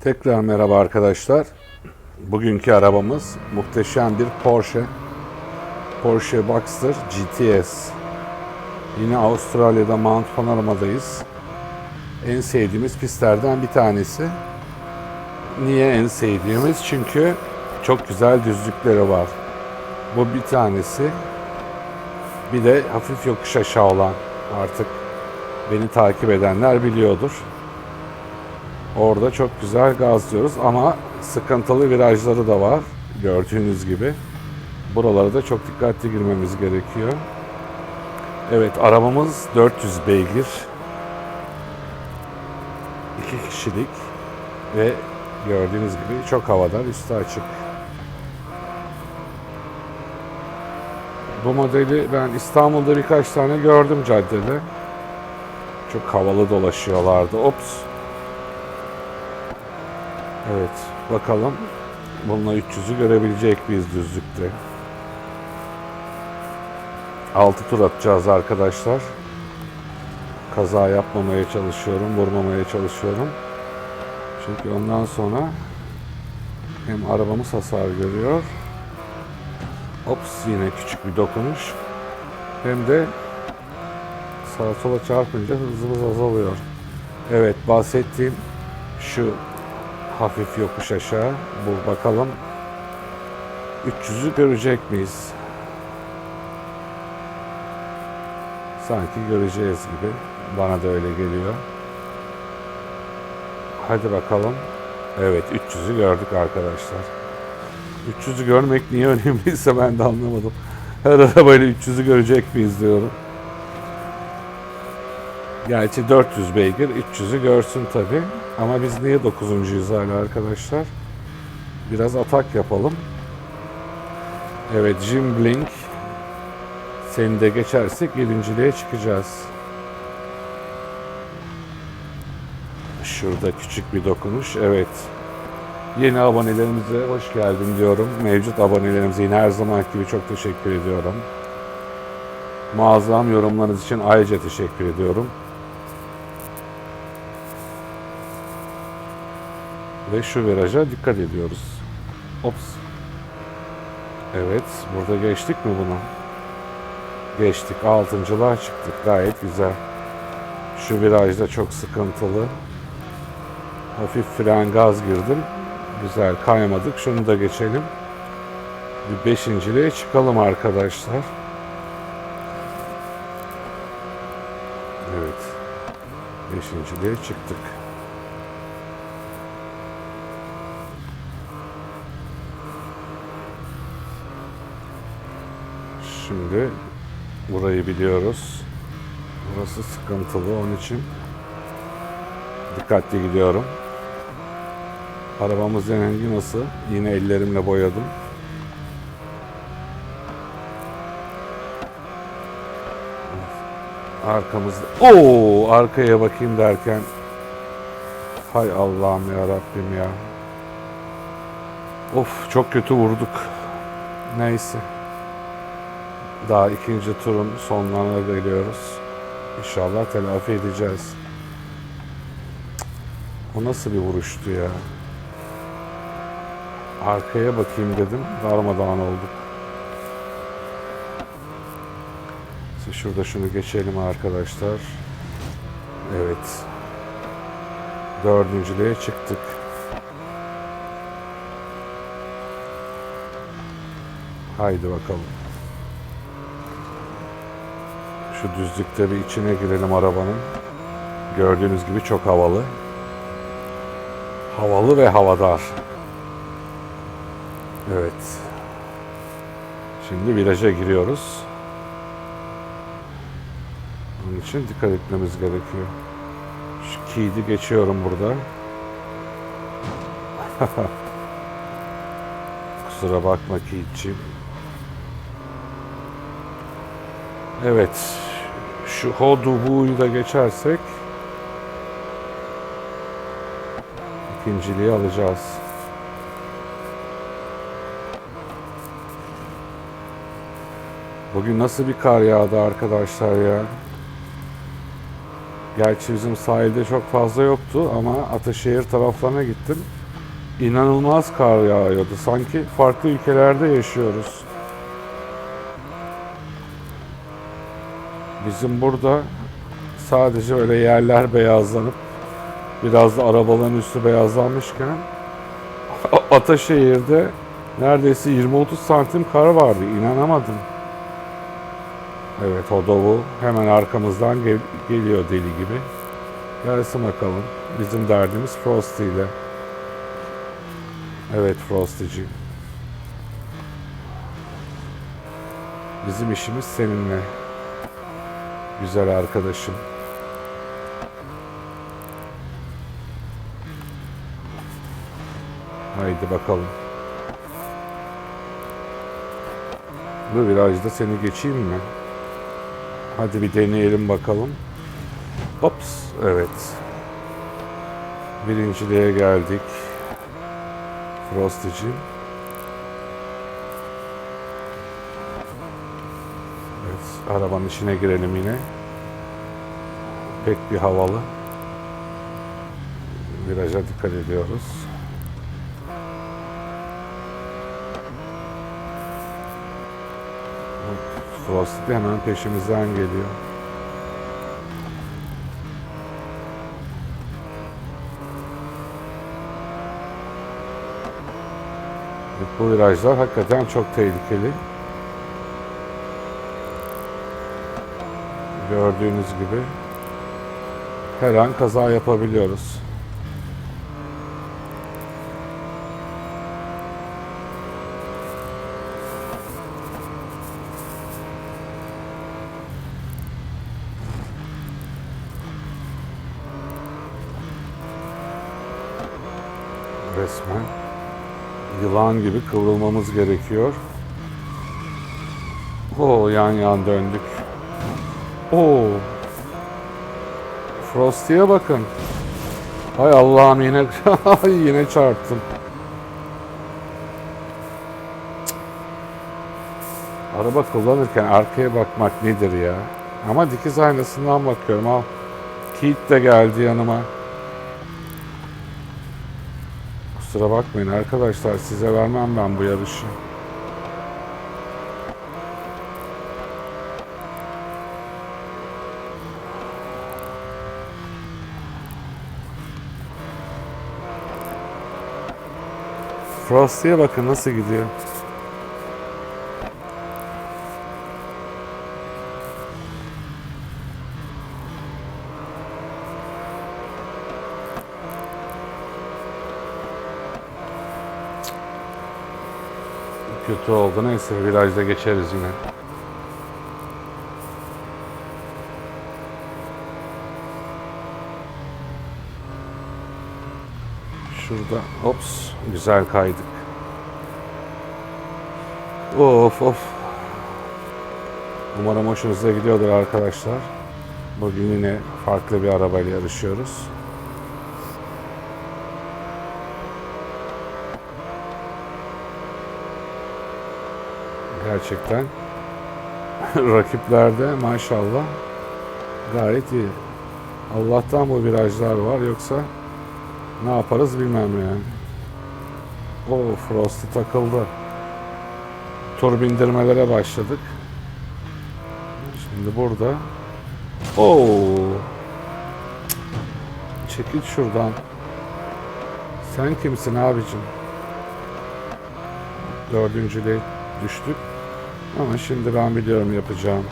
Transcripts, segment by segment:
Tekrar merhaba arkadaşlar. Bugünkü arabamız muhteşem bir Porsche. Porsche Boxster GTS. Yine Avustralya'da Mount Panorama'dayız. En sevdiğimiz pistlerden bir tanesi. Niye en sevdiğimiz? Çünkü çok güzel düzlükleri var. Bu bir tanesi. Bir de hafif yokuş aşağı olan artık beni takip edenler biliyordur. Orada çok güzel gazlıyoruz ama sıkıntılı virajları da var gördüğünüz gibi. Buralara da çok dikkatli girmemiz gerekiyor. Evet arabamız 400 beygir. 2 kişilik ve gördüğünüz gibi çok havadar üstü açık. Bu modeli ben İstanbul'da birkaç tane gördüm caddede. Çok havalı dolaşıyorlardı. Ops. Evet, bakalım bununla 300'ü görebilecek miyiz düzlükte? 6 tur atacağız arkadaşlar. Kaza yapmamaya çalışıyorum, vurmamaya çalışıyorum. Çünkü ondan sonra hem arabamız hasar görüyor. Ops yine küçük bir dokunuş. Hem de sağa sola çarpınca hızımız azalıyor. Evet bahsettiğim şu hafif yokuş aşağı. Bu bakalım 300'ü görecek miyiz? Sanki göreceğiz gibi. Bana da öyle geliyor. Hadi bakalım. Evet 300'ü gördük arkadaşlar. 300'ü görmek niye önemliyse ben de anlamadım. Her arabayla 300'ü görecek miyiz diyorum. Gerçi 400 beygir 300'ü görsün tabi. Ama biz niye 9.yüz hala arkadaşlar? Biraz atak yapalım. Evet Jim Blink. Seni de geçersek birinciliğe çıkacağız. Şurada küçük bir dokunuş. Evet. Yeni abonelerimize hoş geldin diyorum. Mevcut abonelerimize yine her zaman gibi çok teşekkür ediyorum. Muazzam yorumlarınız için ayrıca teşekkür ediyorum. Ve şu viraja dikkat ediyoruz. Ops. Evet, burada geçtik mi bunu? Geçtik. Altıncılığa çıktık. Gayet güzel. Şu virajda çok sıkıntılı. Hafif fren gaz girdim. Güzel kaymadık. Şunu da geçelim. Bir beşinciliğe çıkalım arkadaşlar. Evet. Beşinciliğe çıktık. Şimdi burayı biliyoruz. Burası sıkıntılı onun için dikkatli gidiyorum. Arabamız rengi nasıl? Yine ellerimle boyadım. Arkamızda. Oo, arkaya bakayım derken hay Allah'ım ya Rabbim ya. Of çok kötü vurduk. Neyse. Daha ikinci turun sonlarına geliyoruz. İnşallah telafi edeceğiz. O nasıl bir vuruştu ya? Arkaya bakayım dedim. Darmadağın olduk. İşte şurada şunu geçelim arkadaşlar. Evet. Dördüncülüğe çıktık. Haydi bakalım. Şu düzlükte bir içine girelim arabanın. Gördüğünüz gibi çok havalı. Havalı ve havadar. Evet. Şimdi viraja giriyoruz. Onun için dikkat etmemiz gerekiyor. Şu kilidi geçiyorum burada. Kusura bakma kilitçiyim. Evet. Şu Hodubu'yu da geçersek ikinciliği alacağız. Bugün nasıl bir kar yağdı arkadaşlar ya? Gerçi bizim sahilde çok fazla yoktu ama Ataşehir taraflarına gittim. İnanılmaz kar yağıyordu. Sanki farklı ülkelerde yaşıyoruz. Bizim burada sadece öyle yerler beyazlanıp biraz da arabaların üstü beyazlanmışken Ataşehir'de neredeyse 20-30 santim kar vardı. İnanamadım. Evet o Doğu hemen arkamızdan gel- geliyor deli gibi. Gelsin bakalım. Bizim derdimiz Frosty ile. Evet Frosty'ci. Bizim işimiz seninle. Güzel arkadaşım. Haydi bakalım. Bu virajda seni geçeyim mi? Hadi bir deneyelim bakalım. Ops, evet. Birinciliğe geldik. Frosty'ci. Evet, arabanın içine girelim yine. Pek bir havalı. Viraja dikkat ediyoruz. Frosty hemen peşimizden geliyor. Bu virajlar hakikaten çok tehlikeli. Gördüğünüz gibi her an kaza yapabiliyoruz. Resmen yılan gibi kıvrılmamız gerekiyor. Oo yan yan döndük. Oo. Frosty'ye bakın. Hay Allah'ım yine yine çarptım. Araba kullanırken arkaya bakmak nedir ya? Ama dikiz aynasından bakıyorum. Al. Keith de geldi yanıma. Kusura bakmayın arkadaşlar size vermem ben bu yarışı. Frosty'ye bakın nasıl gidiyor. Kötü oldu. Neyse virajda geçeriz yine. Şurada ops güzel kaydık. Of of. Umarım hoşunuza gidiyordur arkadaşlar. Bugün yine farklı bir arabayla yarışıyoruz. Gerçekten rakiplerde maşallah gayet iyi. Allah'tan bu virajlar var yoksa ne yaparız bilmem yani. O Frosty takıldı. Tur bindirmelere başladık. Şimdi burada. Oo. Çekil şuradan. Sen kimsin abicim? Dördüncüle düştük. Ama şimdi ben biliyorum yapacağım.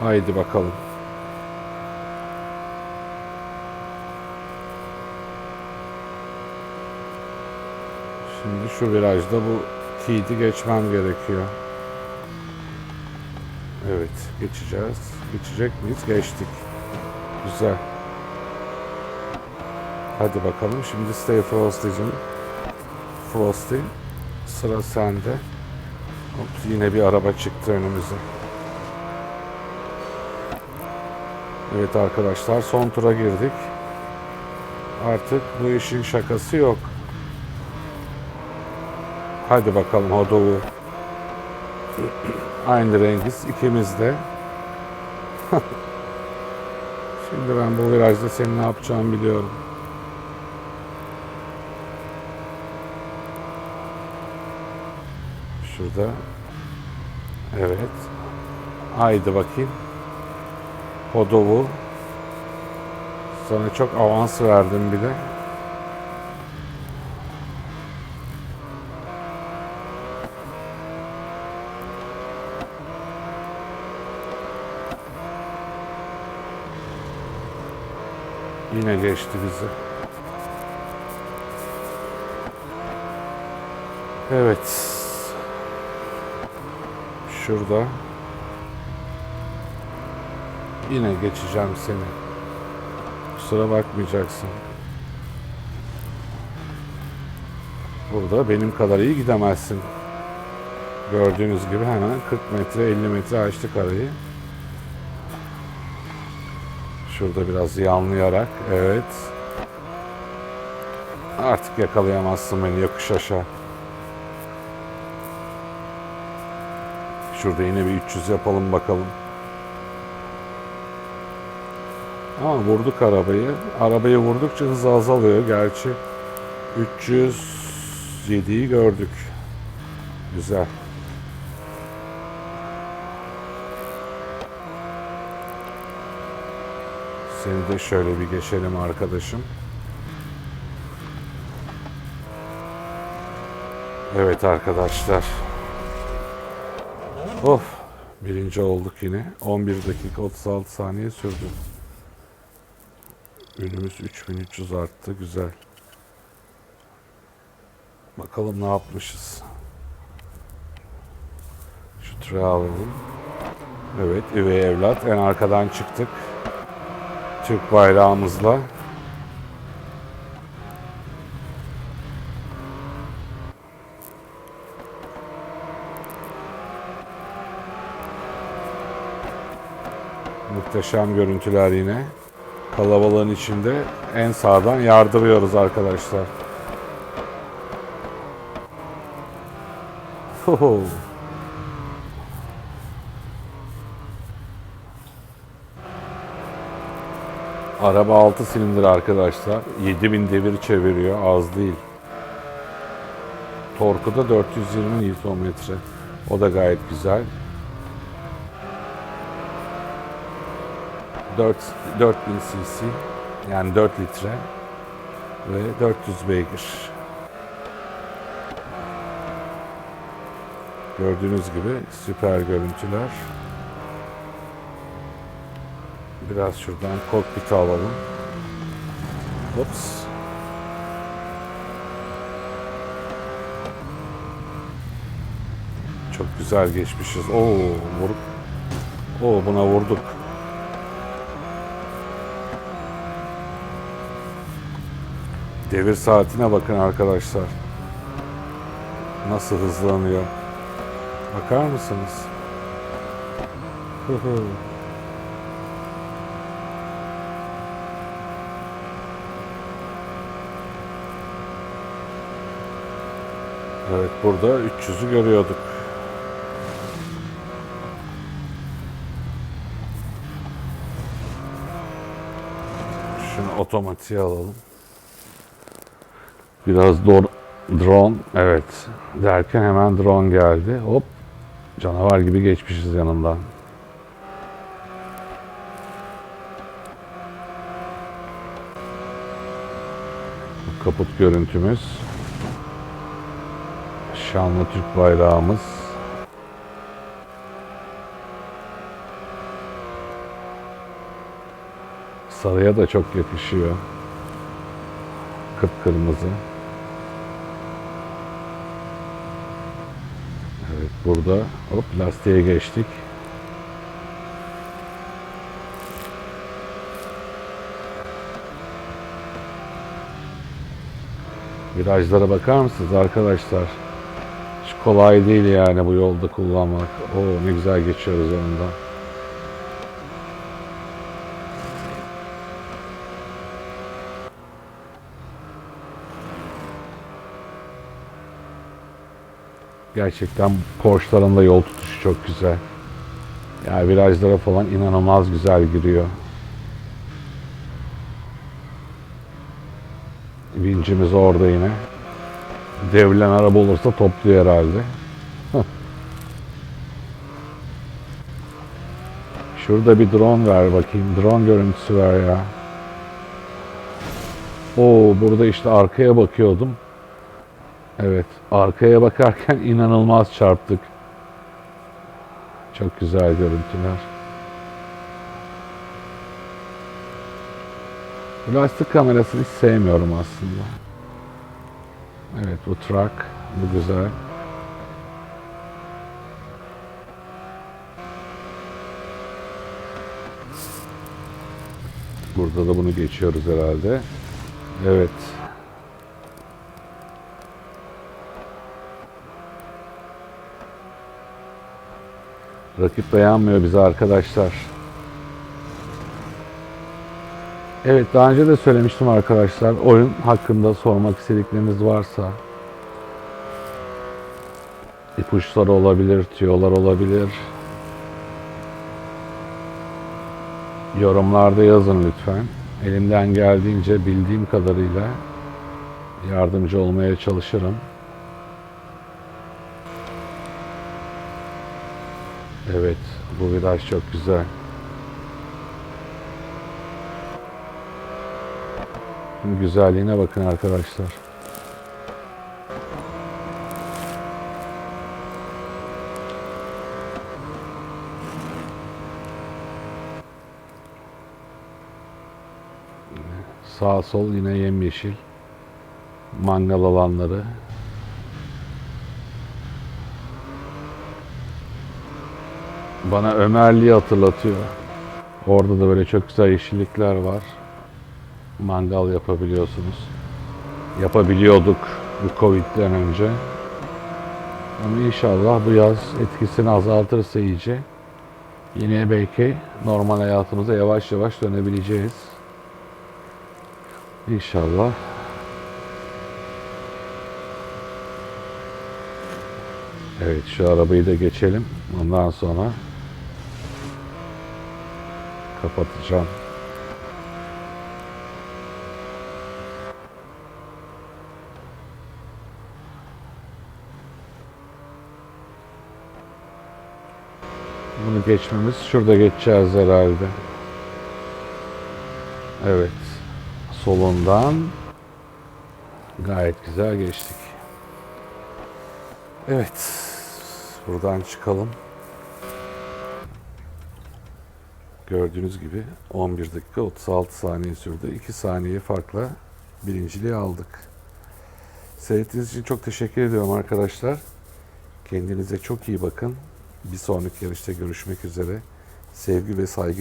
Haydi bakalım. Şimdi şu virajda bu key'i geçmem gerekiyor. Evet, geçeceğiz. Geçecek miyiz? Geçtik. Güzel. Hadi bakalım. Şimdi Stay Frosty'cim. Frosty. Sıra sende. Hop, yine bir araba çıktı önümüze. Evet arkadaşlar son tura girdik. Artık bu işin şakası yok. Hadi bakalım Hodovu. Aynı rengiz ikimiz de. Şimdi ben bu virajda senin ne yapacağını biliyorum. Şurada. Evet. Haydi bakayım. Hodovu. Sana çok avans verdim bile. Yine geçti bizi. Evet. Şurada. Yine geçeceğim seni. Kusura bakmayacaksın. Burada benim kadar iyi gidemezsin. Gördüğünüz gibi hemen 40 metre 50 metre açtık arayı. Şurada biraz yanlayarak evet. Artık yakalayamazsın beni yokuş aşağı. Şurada yine bir 300 yapalım bakalım. Ama vurduk arabayı. Arabayı vurdukça hız azalıyor. Gerçi 307'yi gördük. Güzel. Seni de şöyle bir geçelim arkadaşım. Evet arkadaşlar. Of. Birinci olduk yine. 11 dakika 36 saniye sürdü. Ünümüz 3300 arttı. Güzel. Bakalım ne yapmışız. Şu tırağı alalım. Evet, üvey evlat. En arkadan çıktık. Türk bayrağımızla. Muhteşem görüntüler yine. Kalabalığın içinde en sağdan yardırıyoruz arkadaşlar. Hoho. Araba 6 silindir arkadaşlar. 7000 devir çeviriyor. Az değil. Torku da 420 Nm. O da gayet güzel. 4, 4000 cc yani 4 litre ve 400 beygir. Gördüğünüz gibi süper görüntüler. Biraz şuradan kokpiti alalım. Hops. Çok güzel geçmişiz. Oo, vurduk. Oo, buna vurduk. Devir saatine bakın arkadaşlar. Nasıl hızlanıyor. Bakar mısınız? Hı. Evet burada 300'ü görüyorduk. Şunu otomatiğe alalım. Biraz dor drone evet derken hemen drone geldi. Hop canavar gibi geçmişiz yanından. Kaput görüntümüz. Şanlı Türk bayrağımız. Sarıya da çok yakışıyor. Kıpkırmızı. Evet burada hop lastiğe geçtik. Virajlara bakar mısınız arkadaşlar? Hiç kolay değil yani bu yolda kullanmak. Oo ne güzel geçiyoruz yanından. Gerçekten Porsche'ların da yol tutuşu çok güzel. Ya virajlara falan inanılmaz güzel giriyor. Vincimiz orada yine. Devrilen araba olursa topluyor herhalde. Şurada bir drone ver bakayım. Drone görüntüsü ver ya. Oo burada işte arkaya bakıyordum. Evet, arkaya bakarken inanılmaz çarptık. Çok güzel görüntüler. Bu lastik kamerasını hiç sevmiyorum aslında. Evet, bu truck, bu güzel. Burada da bunu geçiyoruz herhalde. Evet. Rakip dayanmıyor bize arkadaşlar. Evet daha önce de söylemiştim arkadaşlar. Oyun hakkında sormak istedikleriniz varsa ipuçları olabilir, tüyolar olabilir. Yorumlarda yazın lütfen. Elimden geldiğince bildiğim kadarıyla yardımcı olmaya çalışırım. Evet, bu viraj çok güzel. Güzelliğine bakın arkadaşlar. Sağ sol yine yemyeşil. Mangal alanları. Bana Ömerli'yi hatırlatıyor. Orada da böyle çok güzel yeşillikler var. Mangal yapabiliyorsunuz. Yapabiliyorduk bu Covid'den önce. Ama inşallah bu yaz etkisini azaltırsa iyice yine belki normal hayatımıza yavaş yavaş dönebileceğiz. İnşallah. Evet şu arabayı da geçelim. Ondan sonra kapatacağım. Bunu geçmemiz şurada geçeceğiz herhalde. Evet. Solundan gayet güzel geçtik. Evet. Buradan çıkalım. Gördüğünüz gibi 11 dakika 36 saniye sürdü. 2 saniye farkla birinciliği aldık. Seyrettiğiniz için çok teşekkür ediyorum arkadaşlar. Kendinize çok iyi bakın. Bir sonraki yarışta görüşmek üzere. Sevgi ve saygı